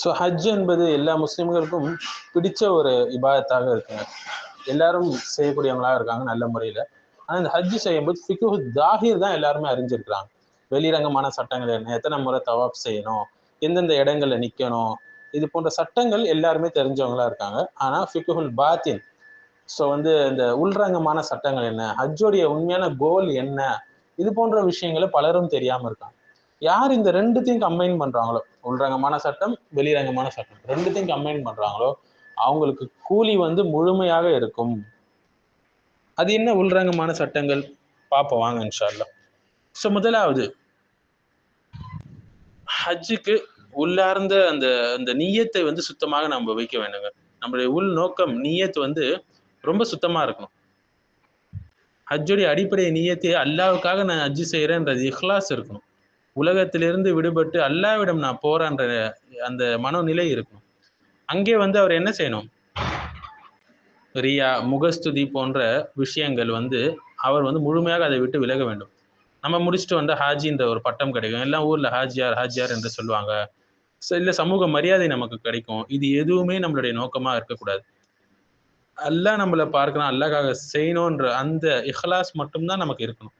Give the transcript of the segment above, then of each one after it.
So ஹஜ் என்பது எல்லா முஸ்லீம்களுக்கும் பிடிச்ச ஒரு இபாதத்தாக இருக்குங்க எல்லாரும் செய்யக்கூடியவங்களாக இருக்காங்க நல்ல முறையில். ஆனால் இந்த ஹஜ் செய்யும்போது ஃபிகு தாஹிர் தான் எல்லாருமே அறிஞ்சிருக்கிறாங்க. வெளிரங்கமான சட்டங்கள் என்ன எத்தனை முறை தவாப் செய்யணும் எந்தெந்த இடங்களில் நிற்கணும் இது போன்ற சட்டங்கள் எல்லாருமே தெரிஞ்சவங்களா இருக்காங்க. ஆனால் ஃபிகுல் பாத்தின் ஸோ வந்து இந்த உள்ரங்கமான சட்டங்கள் என்ன ஹஜ்ஜோடைய உண்மையான கோல் என்ன இது போன்ற விஷயங்களை பலரும் தெரியாமல் இருக்காங்க. யார் இந்த ரெண்டுத்தையும் கம்பைன் பண்றாங்களோ? உள்ரங்கமான சட்டம் வெளிரங்கமான சட்டம். ரெண்டுத்தையும் கம்பைன் பண்றாங்களோ அவங்களுக்கு கூலி வந்து முழுமையாக இருக்கும். அது என்ன உள்ரங்கமான சட்டங்கள்? பார்ப்போம் வாங்க இன்ஷால்லா ஸோ முதலாவது ஹஜ்ஜுக்கு உள்ளார்ந்த அந்த அந்த நீயத்தை வந்து சுத்தமாக நம்ம வைக்க வேண்டுங்க. நம்மளுடைய உள் நோக்கம் நீயத்து வந்து ரொம்ப சுத்தமா இருக்கணும். ஹஜ்ஜுடைய அடிப்படை நீயத்தை அல்லாவுக்காக நான் ஹஜ்ஜு செய்யறேன்றது இஹ்லாஸ் இருக்கணும். உலகத்திலிருந்து விடுபட்டு அல்லாவிடம் நான் போறேன்ற அந்த மனநிலை இருக்கும். அங்கே வந்து அவர் என்ன செய்யணும்? ரியா முகஸ்துதி போன்ற விஷயங்கள் வந்து அவர் வந்து முழுமையாக அதை விட்டு விலக வேண்டும். நம்ம முடிச்சுட்டு வந்தால் ஹாஜின்ற ஒரு பட்டம் கிடைக்கும். எல்லாம் ஊரில் ஹாஜியார் ஹாஜியார் என்று சொல்லுவாங்க. இல்லை சமூக மரியாதை நமக்கு கிடைக்கும். இது எதுவுமே நம்மளுடைய நோக்கமாக இருக்கக்கூடாது. அல்லாஹ் நம்மளை பார்க்கணும். அல்லாக்காக செய்யணுன்ற அந்த இஹ்லாஸ் மட்டும்தான் நமக்கு இருக்கணும்.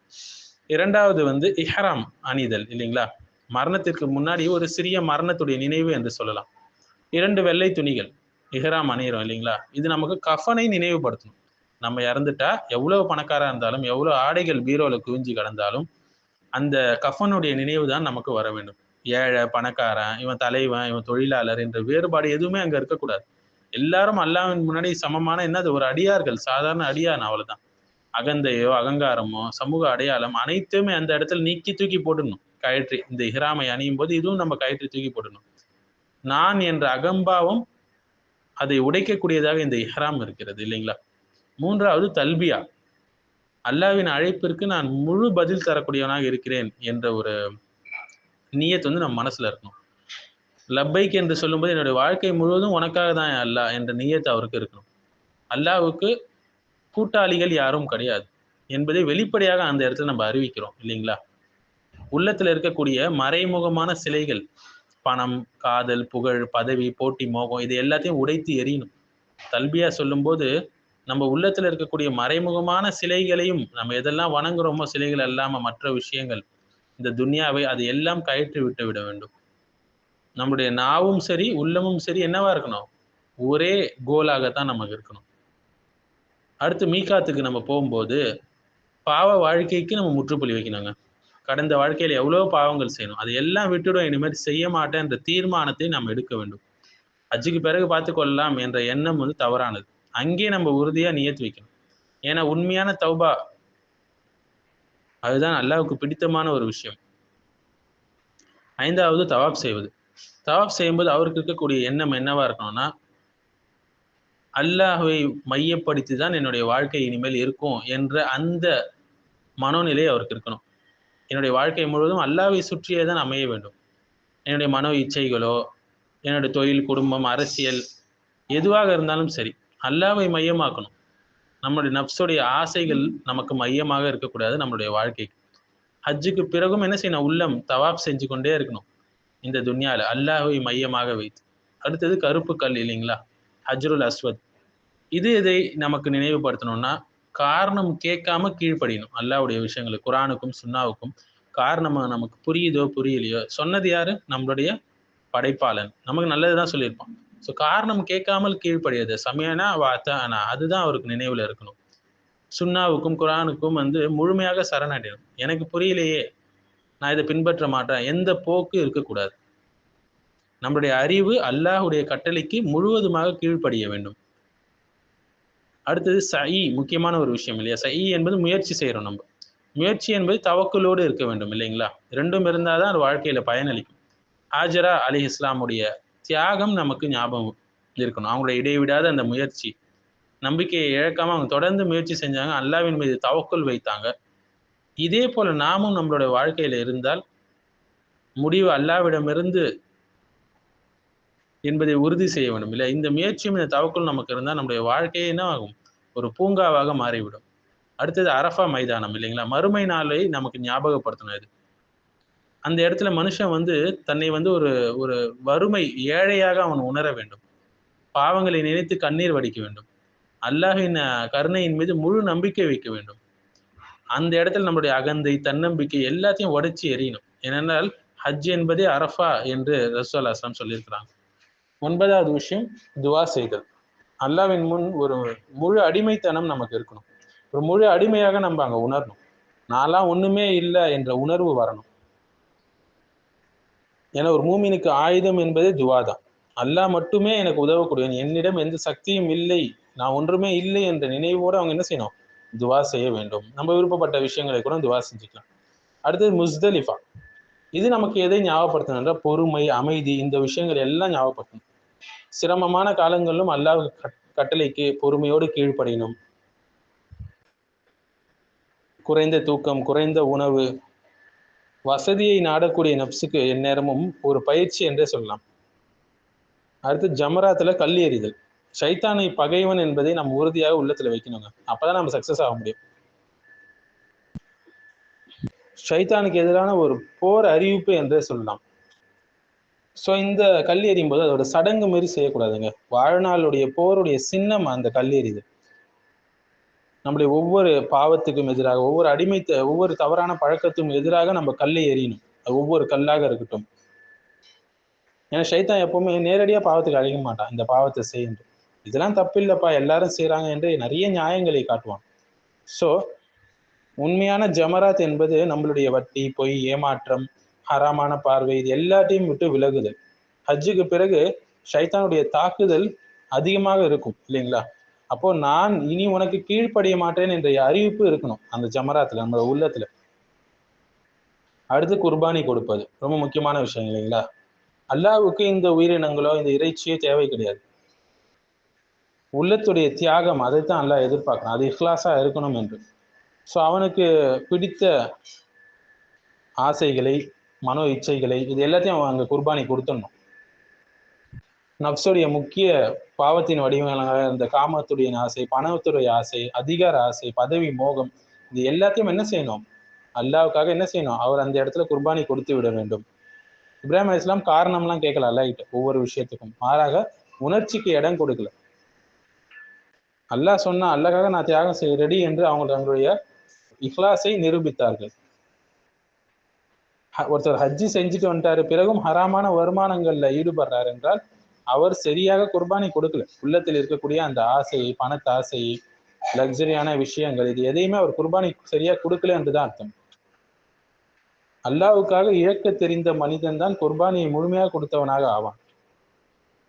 இரண்டாவது வந்து இஹ்ராம் அணிதல் இல்லைங்களா? மரணத்திற்கு முன்னாடி ஒரு சிறிய மரணத்துடைய நினைவு என்று சொல்லலாம். இரண்டு வெள்ளை துணிகள் இஹ்ராம் அணிகிறோம் இல்லைங்களா? இது நமக்கு கஃபனை நினைவுபடுத்தணும். நம்ம இறந்துட்டா எவ்வளவு பணக்காரா இருந்தாலும் எவ்வளவு ஆடைகள் பீரோவில் குவிஞ்சு கிடந்தாலும் அந்த கஃபனுடைய நினைவு தான் நமக்கு வர வேண்டும். ஏழை பணக்காரன் இவன் தலைவன் இவன் தொழிலாளர் என்ற வேறுபாடு எதுவுமே அங்கே இருக்கக்கூடாது. எல்லாரும் அல்லாவின் முன்னாடி சமமான என்னது? ஒரு அடியார்கள் சாதாரண அடியான் அவ்வளோதான் அகந்தையோ அகங்காரமோ சமூக அடையாளம் அனைத்துமே அந்த இடத்துல நீக்கி தூக்கி போடணும் கயிற்றி இந்த இஹ்ராமை அணியும் போது இதுவும் நம்ம கயற்றி தூக்கி போடணும் நான் என்ற அகம்பாவம் அதை உடைக்கக்கூடியதாக இந்த இஹ்ராம் இருக்கிறது இல்லைங்களா? மூன்றாவது தல்பியா. அல்லாவின் அழைப்பிற்கு நான் முழு பதில் தரக்கூடியவனாக இருக்கிறேன் என்ற ஒரு நீயத்து வந்து நம்ம மனசுல இருக்கணும். லப்பைக் என்று சொல்லும்போது என்னுடைய வாழ்க்கை முழுவதும் உனக்காக தான் அல்லாஹ் என்ற நீயத்து அவருக்கு இருக்கணும். அல்லாவுக்கு கூட்டாளிகள் யாரும் கிடையாது. என்பதை வெளிப்படையாக அந்த இடத்துல நம்ம அறிவிக்கிறோம் இல்லைங்களா? உள்ளத்துல இருக்கக்கூடிய மறைமுகமான சிலைகள் பணம் காதல் புகழ் பதவி போட்டி மோகம் இது எல்லாத்தையும் உடைத்து எறியணும். தல்பியா சொல்லும்போது நம்ம உள்ளத்துல இருக்கக்கூடிய மறைமுகமான சிலைகளையும் நம்ம எதெல்லாம் வணங்குறோமோ சிலைகள் அல்லாம மற்ற விஷயங்கள் இந்த துன்யாவை அது எல்லாம் கயிற்று விட்டு விட வேண்டும். நம்முடைய நாவும் சரி உள்ளமும் சரி என்னவா இருக்கணும்? ஒரே கோலாகத்தான் நமக்கு இருக்கணும். அடுத்து மீகாத்துக்கு நம்ம போகும்போது பாவ வாழ்க்கைக்கு நம்ம முற்றுப்புள்ளி வைக்கணுங்க. கடந்த வாழ்க்கையில் எவ்வளோ பாவங்கள் செய்யணும். அதை எல்லாம் விட்டுடும் இனிமேல் செய்ய மாட்டேன் என்ற தீர்மானத்தை நாம் எடுக்க வேண்டும். அஜுக்கு பிறகு பார்த்து கொள்ளலாம் என்ற எண்ணம் வந்து தவறானது. அங்கே நம்ம உறுதியாக நியத்து வைக்கணும். ஏன்னா உண்மையான தௌபா அதுதான் அல்லாவுக்கு பிடித்தமான ஒரு விஷயம். ஐந்தாவது தவாப் செய்வது. தவாப் செய்யும்போது அவருக்கு இருக்கக்கூடிய எண்ணம் என்னவா இருக்கணும்னா அல்லாஹுவை மையப்படுத்தி தான் என்னுடைய வாழ்க்கை இனிமேல் இருக்கும் என்ற அந்த மனோநிலை அவருக்கு இருக்கணும். என்னுடைய வாழ்க்கை முழுவதும் அல்லாவை சுற்றியே தான் அமைய வேண்டும். என்னுடைய மனோ இச்சைகளோ என்னுடைய தொழில் குடும்பம் அரசியல் எதுவாக இருந்தாலும் சரி அல்லாவை மையமாக்கணும். நம்முடைய நப்சுடைய ஆசைகள் நமக்கு மையமாக இருக்கக்கூடாது நம்மளுடைய வாழ்க்கைக்கு. ஹஜ்ஜுக்கு பிறகும் என்ன செய்யணும்? உள்ளம் தவாப் செஞ்சு கொண்டே இருக்கணும். இந்த துன்யாவில் அல்லாஹை மையமாக வைத்து. அடுத்தது கருப்பு கல் இல்லைங்களா? ஹஜ்ருல் அஸ்வத். இது இதை நமக்கு நினைவுபடுத்தணும்னா காரணம் கேட்காம கீழ்ப்படியணும். அல்லாவுடைய விஷயங்களுக்கு குரானுக்கும் சுன்னாவுக்கும் காரணமாக நமக்கு புரியுதோ புரியலையோ சொன்னது யாரு? நம்மளுடைய படைப்பாளன். நமக்கு நல்லது தான் சொல்லியிருப்பான். ஸோ காரணம் கேட்காமல் கீழ்ப்படியது சமயனா வாத்தானா அதுதான் அவருக்கு நினைவில் இருக்கணும். சுன்னாவுக்கும் குரானுக்கும் வந்து முழுமையாக சரணடையணும். எனக்கு புரியலையே நான் இதை பின்பற்ற மாட்டேன். எந்த போக்கு இருக்கக்கூடாது. நம்முடைய அறிவு அல்லாஹுடைய கட்டளைக்கு முழுவதுமாக கீழ்ப்படிய வேண்டும். அடுத்தது சை முக்கியமான ஒரு விஷயம் இல்லையா? சை என்பது முயற்சி செய்கிறோம் நம்ம. முயற்சி என்பது தவக்குலோடு இருக்க வேண்டும் இல்லைங்களா? ரெண்டும் இருந்தால் தான் அது வாழ்க்கையில பயனளிக்கும். ஹாஜரா அலி இஸ்லாமுடைய தியாகம் நமக்கு ஞாபகம் இருக்கணும். அவங்களுடைய இடைவிடாத அந்த முயற்சி நம்பிக்கையை இழக்காம அவங்க தொடர்ந்து முயற்சி செஞ்சாங்க அல்லாவின் மீது தவக்குள் வைத்தாங்க. இதே போல நாமும் நம்மளுடைய வாழ்க்கையில இருந்தால் முடிவு அல்லாவிடமிருந்து என்பதை உறுதி செய்ய வேண்டும். இல்லை இந்த முயற்சியும் இந்த தவக்குள் நமக்கு இருந்தால் நம்முடைய வாழ்க்கையே என்ன ஆகும்? ஒரு பூங்காவாக மாறிவிடும். அடுத்தது அரஃபா மைதானம் இல்லைங்களா? மறுமை நாளை நமக்கு ஞாபகப்படுத்தணும் இது. அந்த இடத்துல மனுஷன் வந்து தன்னை வந்து ஒரு ஒரு வறுமை ஏழையாக அவன் உணர வேண்டும். பாவங்களை நினைத்து கண்ணீர் வடிக்க வேண்டும். அல்லாஹின் கருணையின் மீது முழு நம்பிக்கை வைக்க வேண்டும். அந்த இடத்துல நம்முடைய அகந்தை தன்னம்பிக்கை எல்லாத்தையும் உடைச்சி எறியணும். ஏனென்றால் ஹஜ் என்பதே அரஃபா என்று ரசூல் அஸ்லாம் சொல்லியிருக்கிறாங்க. ஒன்பதாவது விஷயம் துவா செய்தல். அல்லாவின் முன் ஒரு முழு அடிமைத்தனம் நமக்கு இருக்கணும். ஒரு முழு அடிமையாக நம்ம அங்க உணரணும். நான்லாம் ஒண்ணுமே இல்லை என்ற உணர்வு வரணும். ஏன்னா ஒரு மூமினுக்கு ஆயுதம் என்பதே துவா தான். அல்லாஹ் மட்டுமே எனக்கு உதவக்கூடியவன் என்னிடம் எந்த சக்தியும் இல்லை நான் ஒன்றுமே இல்லை என்ற நினைவோடு அவங்க என்ன செய்யணும்? துவா செய்ய வேண்டும். நம்ம விருப்பப்பட்ட விஷயங்களை கூட துவா செஞ்சுக்கலாம். அடுத்தது முஸ்தலிஃபா. இது நமக்கு எதை ஞாபகப்படுத்தணும்ன்ற பொறுமை அமைதி இந்த விஷயங்கள் எல்லாம் ஞாபகப்படுத்தணும். சிரமமான காலங்களிலும் அல்லாஹ் கட்டளைக்கு பொறுமையோடு கீழ்ப்படினும். குறைந்த தூக்கம் குறைந்த உணவு வசதியை நாடக்கூடிய நப்சுக்கு எந்நேரமும் ஒரு பயிற்சி என்றே சொல்லலாம். அடுத்து ஜமராத்தில் கல் எறிதல் சைத்தானை பகைவன் என்பதை நம்ம உறுதியாக உள்ளத்துல வைக்கணுங்க. அப்பதான் நம்ம சக்சஸ் ஆக முடியும். ஷைத்தானுக்கு எதிரான ஒரு போர் அறிவிப்பு என்றே சொல்லலாம். ஸோ இந்த கல் எறியும் போது அதோட சடங்கு மாரி செய்யக்கூடாதுங்க. வாழ்நாளுடைய போருடைய சின்னம் அந்த கல் எறிது நம்முடைய ஒவ்வொரு பாவத்துக்கும் எதிராக ஒவ்வொரு அடிமை ஒவ்வொரு தவறான பழக்கத்துக்கும் எதிராக நம்ம கல்லை எறியணும். அது ஒவ்வொரு கல்லாக இருக்கட்டும். ஏன்னா சைத்தான் எப்பவுமே நேரடியா பாவத்துக்கு அழைக்க மாட்டான். இந்த பாவத்தை செய்யும் இதெல்லாம் தப்பு இல்லைப்பா எல்லாரும் செய்யறாங்க என்று நிறைய நியாயங்களை காட்டுவான். ஸோ உண்மையான ஜமராத் என்பது நம்மளுடைய வட்டி பொய் ஏமாற்றம் ஹராமான பார்வை. இது எல்லாத்தையும் விட்டு விலகுதல். ஹஜ்ஜுக்கு பிறகு ஷைத்தானுடைய தாக்குதல் அதிகமாக இருக்கும் இல்லைங்களா? அப்போ நான் இனி உனக்கு கீழ்ப்படிய மாட்டேன் என்ற அறிவிப்பு இருக்கணும் அந்த ஜமராத்துல நம்ம உள்ளத்துல. அடுத்து குர்பானி கொடுப்பது. ரொம்ப முக்கியமான விஷயம் இல்லைங்களா? அல்லாவுக்கு இந்த உயிரினங்களோ இந்த இறைச்சியோ தேவை கிடையாது. உள்ளத்துடைய தியாகம் அதைத்தான் அல்லாஹ் எதிர்பார்க்கணும் அது இஹ்லாஸா இருக்கணும் என்று. ஸோ அவனுக்கு பிடித்த ஆசைகளை மனோ இச்சைகளை இது எல்லாத்தையும் அவன் அங்கே குர்பானி கொடுத்துடணும். நப்சுடைய முக்கிய பாவத்தின் வடிவங்களாக இருந்த காமத்துடைய ஆசை பணத்துடைய ஆசை அதிகார ஆசை பதவி மோகம் இது எல்லாத்தையும் என்ன செய்யணும்? அல்லாவுக்காக என்ன செய்யணும்? அவர் அந்த இடத்துல குர்பானி கொடுத்து விட வேண்டும். இப்ராஹிம் அலி இஸ்லாம் காரணம்லாம் கேட்கல அல்லாஹிட்ட ஒவ்வொரு விஷயத்துக்கும். மாறாக உணர்ச்சிக்கு இடம் கொடுக்கல. அல்லாஹ் சொன்னா அல்லாக்காக நான் தியாகம் செய்ய ரெடி என்று அவங்க தங்களுடைய இஹ்லாஸை நிரூபித்தார்கள். ஒருத்தர் ஹஜ்ஜி செஞ்சுட்டு வந்துட்டாரு. பிறகும் ஹராமான வருமானங்கள்ல ஈடுபடுறாரு என்றால் அவர் சரியாக குர்பானி கொடுக்கல. உள்ளத்தில் இருக்கக்கூடிய அந்த ஆசையை பணத்து ஆசையை லக்ஸரியான விஷயங்கள் இது எதையுமே அவர் குர்பானி சரியா கொடுக்கல என்றுதான் அர்த்தம். அல்லாவுக்காக இழக்க தெரிந்த மனிதன் தான் குர்பானியை முழுமையாக கொடுத்தவனாக ஆவான்.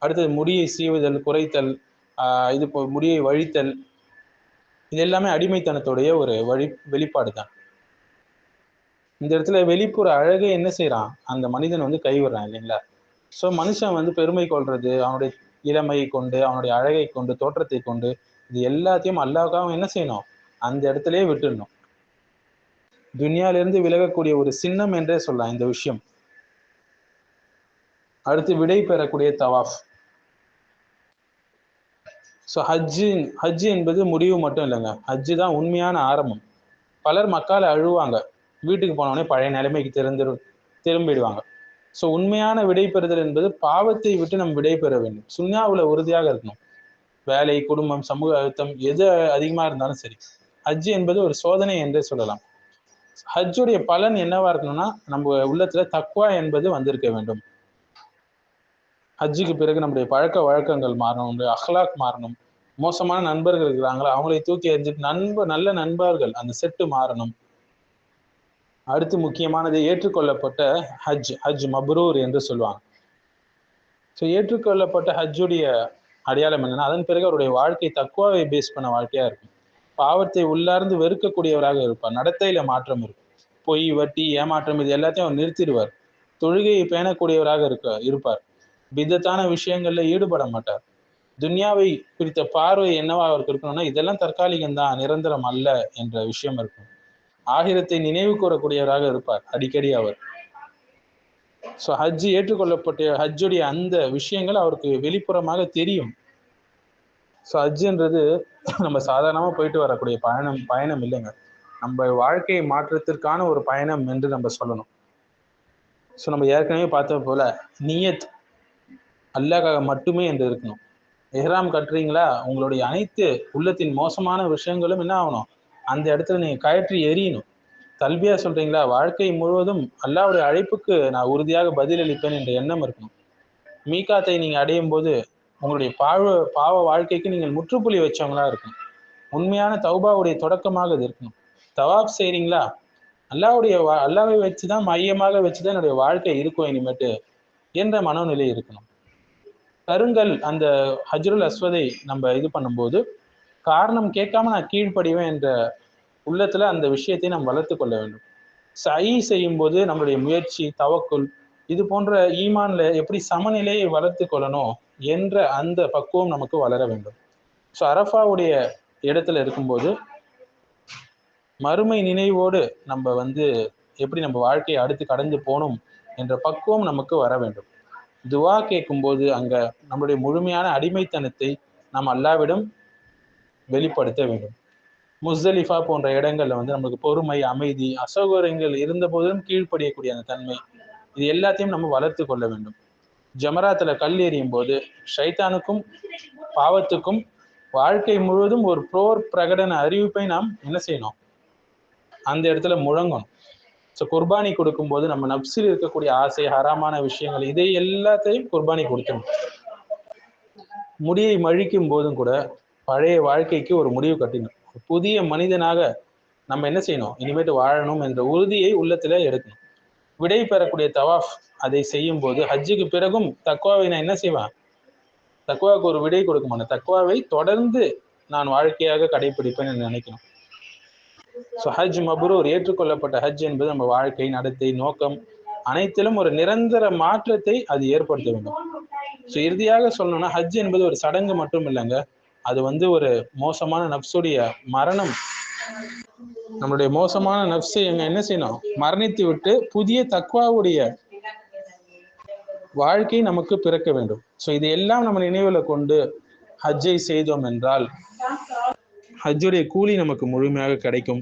அடுத்தது முடியை சீவுதல் குறைத்தல் ஆஹ் இது முடியை வழித்தல் இது எல்லாமே அடிமைத்தனத்துடைய ஒரு வழி வெளிப்பாடு தான் இந்த இடத்துல வெளிப்புற அழகை என்ன செய்யறான் அந்த மனிதன் வந்து கைவிடுறான் இல்லைங்களா? ஸோ மனுஷன் வந்து பெருமை கொள்றது அவனுடைய இளமையை கொண்டு அவனுடைய அழகை கொண்டு தோற்றத்தை கொண்டு இது எல்லாத்தையும் அல்லாவுக்காக என்ன செய்யணும்? அந்த இடத்துலயே விட்டுடணும். துனியாலிருந்து விலகக்கூடிய ஒரு சின்னம் என்றே சொல்லலாம் இந்த விஷயம். அடுத்து விடை பெறக்கூடிய தவாஃப். ஸோ ஹஜ்ஜு ஹஜ்ஜு என்பது முடிவு மட்டும் இல்லைங்க. ஹஜ்ஜு தான் உண்மையான ஆரம்பம். பலர் மக்கால அழுவாங்க. வீட்டுக்கு போனோடனே பழைய நிலைமைக்கு திறந்து திரும்பிடுவாங்க. ஸோ உண்மையான விடைபெறுதல் என்பது பாவத்தை விட்டு நம்ம விடைபெற வேண்டும். சுன்யாவில் உறுதியாக இருக்கணும். வேலை குடும்பம் சமூக அழுத்தம் எது அதிகமாக இருந்தாலும் சரி. ஹஜ் என்பது ஒரு சோதனை என்றே சொல்லலாம். ஹஜ்ஜுடைய பலன் என்னவா இருக்கணும்னா நம்ம உள்ளத்துல தக்குவா என்பது வந்திருக்க வேண்டும். ஹஜ்ஜுக்கு பிறகு நம்முடைய பழக்க வழக்கங்கள் மாறணும் நம்முடைய அஹ்லாக் மாறணும். மோசமான நண்பர்கள் இருக்கிறாங்களா அவங்களை தூக்கி எறிஞ்சிட்டு நண்ப நல்ல நண்பர்கள் அந்த செட்டு மாறணும். அடுத்து முக்கியமானது ஏற்றுக்கொள்ளப்பட்ட ஹஜ் ஹஜ் மப்ரூர் என்று சொல்லுவாங்க. ஸோ ஏற்றுக்கொள்ளப்பட்ட ஹஜ்ஜுடைய அடையாளம் என்னன்னா அதன் பிறகு அவருடைய வாழ்க்கை தக்குவாவை பேஸ் பண்ண வாழ்க்கையா இருக்கும். பாவத்தை உள்ளார்ந்து வெறுக்கக்கூடியவராக இருப்பார். நடத்தையில மாற்றம் இருக்கும். பொய் வட்டி ஏமாற்றம் இது எல்லாத்தையும் அவர் நிறுத்திடுவார். தொழுகையை பேணக்கூடியவராக இருக்க இருப்பார். விதத்தான விஷயங்கள்ல ஈடுபட மாட்டார். துன்யாவை குறித்த பார்வை என்னவா அவருக்கு இருக்கணும்னா இதெல்லாம் தற்காலிகம் தான் நிரந்தரம் அல்ல என்ற விஷயம் இருக்கும். ஆகிரத்தை நினைவு கூறக்கூடியவராக இருப்பார். அடிக்கடி அவர். ஸோ ஹஜ் ஏற்றுக்கொள்ளப்பட்ட ஹஜ்ஜுடைய அந்த விஷயங்கள் அவருக்கு வெளிப்புறமாக தெரியும். ஸோ ஹஜ்ஜுன்றது நம்ம சாதாரணமாக போயிட்டு வரக்கூடிய பயணம் பயணம் இல்லைங்க. நம்ம வாழ்க்கை மாற்றத்திற்கான ஒரு பயணம் என்று நம்ம சொல்லணும். ஸோ நம்ம ஏற்கனவே பார்த்த போல நியத் அல்லாக்காக மட்டுமே என்று இருக்கணும். எஹ்ராம் கட்டுறீங்களா? உங்களுடைய அனைத்து உள்ளத்தின் மோசமான விஷயங்களும் என்ன ஆகணும்? அந்த இடத்துல நீங்கள் கயற்றி எரியணும் தல்வியா சொல்றீங்களா? வாழ்க்கை முழுவதும் அல்லாவுடைய அழைப்புக்கு நான் உறுதியாக பதிலளிப்பேன் என்ற எண்ணம் இருக்கணும். மீகாத்தை நீங்கள் அடையும் போது உங்களுடைய பாவ பாவ வாழ்க்கைக்கு நீங்கள் முற்றுப்புள்ளி வச்சவங்களா இருக்கணும். உண்மையான தௌபாவுடைய தொடக்கமாக இது இருக்கணும். தவாப் செய்கிறீங்களா அல்லாவுடைய வா அல்லாவை வச்சுதான் மையமாக வச்சு தான் என்னுடைய வாழ்க்கை இருக்கும் இனிமேட்டு என்ற மனோநிலை இருக்கணும். கருங்கல் அந்த ஹஜ்ருல் அஸ்வதை நம்ம இது பண்ணும்போது காரணம் கேட்காம நான் கீழ்ப்படிவேன் என்ற உள்ளத்துல அந்த விஷயத்தை நாம் வளர்த்து கொள்ள வேண்டும். சை செய்யும் போது நம்மளுடைய முயற்சி தவக்குள் இது போன்ற ஈமான்ல எப்படி சமநிலையை வளர்த்து கொள்ளணும் என்ற அந்த பக்குவம் நமக்கு வளர வேண்டும். ஸோ அரஃபாவுடைய இடத்துல இருக்கும்போது மறுமை நினைவோடு நம்ம வந்து எப்படி நம்ம வாழ்க்கையை அடுத்து கடந்து போகணும் என்ற பக்குவம் நமக்கு வர வேண்டும். துவா கேட்கும்போது அங்க நம்மளுடைய முழுமையான அடிமைத்தனத்தை நாம் அல்லாவிடம் வெளிப்படுத்த வேண்டும். முஸ்தலிஃபா போன்ற இடங்கள்ல வந்து நமக்கு பொறுமை அமைதி அசௌகரியங்கள் இருந்த போதிலும் கீழ்ப்படியக்கூடிய அந்த தன்மை இது எல்லாத்தையும் நம்ம வளர்த்து கொள்ள வேண்டும். ஜமராத்துல கல் எறியும் போது ஷைத்தானுக்கும் பாவத்துக்கும் வாழ்க்கை முழுவதும் ஒரு போர் பிரகடன அறிவிப்பை நாம் என்ன செய்யணும்? அந்த இடத்துல முழங்கணும். ஸோ குர்பானி கொடுக்கும்போது நம்ம நப்சில் இருக்கக்கூடிய ஆசை ஹராமான விஷயங்கள் இதை எல்லாத்தையும் குர்பானி கொடுக்கணும் முடியை மழிக்கும் போதும் கூட பழைய வாழ்க்கைக்கு ஒரு முடிவு கட்டினோம். புதிய மனிதனாக நம்ம என்ன செய்யணும்? இனிமேட்டு வாழணும் என்ற உறுதியை உள்ளத்துல எடுக்கணும். விடை பெறக்கூடிய தவாஃப் அதை செய்யும் போது ஹஜ்ஜுக்கு பிறகும் தக்குவாவை நான் என்ன செய்வேன்? தக்குவாவுக்கு ஒரு விடை கொடுக்க மாட்டேன் தக்குவாவை தொடர்ந்து நான் வாழ்க்கையாக கடைபிடிப்பேன் என்று நினைக்கணும். ஸோ ஹஜ் மபரூர் ஏற்றுக்கொள்ளப்பட்ட ஹஜ் என்பது நம்ம வாழ்க்கை நடத்தை நோக்கம் அனைத்திலும் ஒரு நிரந்தர மாற்றத்தை அது ஏற்படுத்த வேண்டும். ஸோ இறுதியாக சொல்லணும்னா ஹஜ் என்பது ஒரு சடங்கு மட்டும் இல்லைங்க. அது வந்து ஒரு மோசமான நப்சுடைய மரணம். நம்மளுடைய மோசமான நப்சை எங்க என்ன செய்யணும்? மரணித்து விட்டு புதிய தக்வாவுடைய வாழ்க்கை நமக்கு பிறக்க வேண்டும். ஸோ இதையெல்லாம் நம்ம நினைவுல கொண்டு ஹஜ்ஜை செய்தோம் என்றால் ஹஜ்ஜுடைய கூலி நமக்கு முழுமையாக கிடைக்கும்.